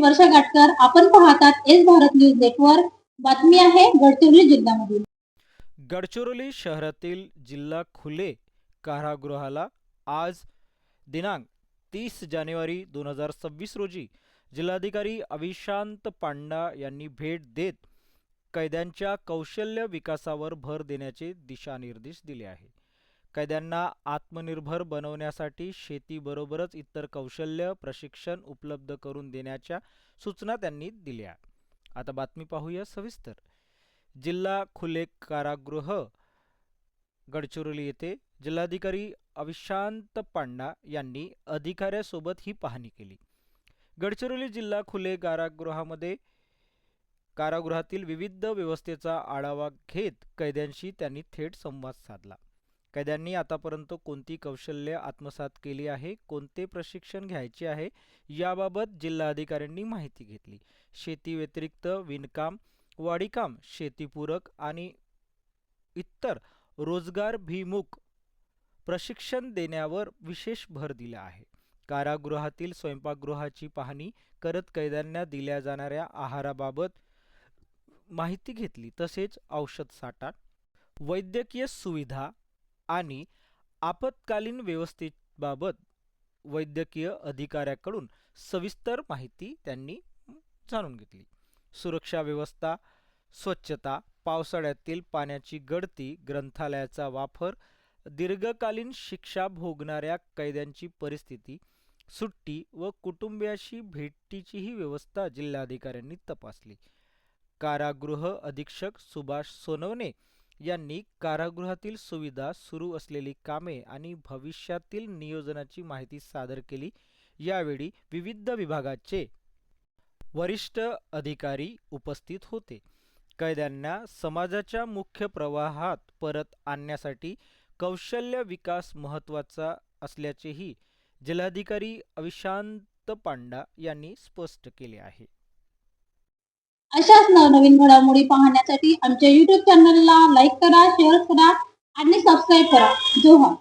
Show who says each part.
Speaker 1: वर्षा गाटकर. आपण पाहतात S Bharat news network. बातमी आहे गडचिरोली जिल्ह्यामधील
Speaker 2: गडचिरोली शहरातील जिल्हा खुले कारागृहाला आज दिनांक तीस जानेवारी दोन हजार सव्वीस रोजी जिल्हाधिकारी अविशांत पांडा यांनी भेट देत कैद्यांच्या कौशल्य विकासावर भर देण्याचे दिशानिर्देश दिले आहे कैद्यांना आत्मनिर्भर बनवण्यासाठी शेतीबरोबरच इतर कौशल्य प्रशिक्षण उपलब्ध करून देण्याच्या सूचना त्यांनी दिल्या. आता बातमी पाहूया सविस्तर. जिल्हा खुले कारागृह गडचिरोली येथे जिल्हाधिकारी अविशांत पांडा यांनी अधिकाऱ्यासोबत ही पाहणी केली. गडचिरोली जिल्हा खुले कारागृहामध्ये कारागृहातील विविध व्यवस्थेचा आढावा घेत कैद्यांशी त्यांनी थेट संवाद साधला. कैद्यांनी आतापर्यंत कोणती कौशल्य आत्मसात केली आहे कोणते प्रशिक्षण घ्यायचे आहे याबाबत जिल्हाधिकाऱ्यांनी माहिती घेतली. शेती व्यतिरिक्त विणकाम वाडीकाम शेतीपूरक आणि इतर रोजगारभिमुख प्रशिक्षण देण्यावर विशेष भर दिला आहे. कारागृहातील स्वयंपाकगृहाची पाहणी करत कैद्यांना दिल्या जाणाऱ्या आहाराबाबत माहिती घेतली तसेच औषध साठा वैद्यकीय सुविधा आणि आपत्कालीन व्यवस्थेबाबत वैद्यकीय अधिकाऱ्याकडून सविस्तर माहिती त्यांनी जाणून घेतली. सुरक्षा व्यवस्था स्वच्छता पावसाळ्यातील पाण्याची गळती ग्रंथालयाचा वापर दीर्घकालीन शिक्षा भोगणाऱ्या कैद्यांची परिस्थिती सुट्टी व कुटुंबियाशी भेटीचीही व्यवस्था जिल्हाधिकाऱ्यांनी तपासली. कारागृह अधीक्षक सुभाष सोनवणे यांनी कारागृहातील सुविधा सुरू असलेली कामे आणि भविष्यातील नियोजनाची माहिती सादर केली. यावेळी विविध विभागाचे वरिष्ठ अधिकारी उपस्थित होते. कैद्यांना समाजाच्या मुख्य प्रवाहात परत आणण्यासाठी कौशल्य विकास महत्त्वाचा असल्याचेही जिल्हाधिकारी अविशांत पांडा यांनी स्पष्ट केले आहे.
Speaker 1: अशाच नवनवीन घडामोडी पाहण्यासाठी आमच्या युट्यूब चॅनलला लाईक करा शेअर करा आणि सबस्क्राईब करा. जोहा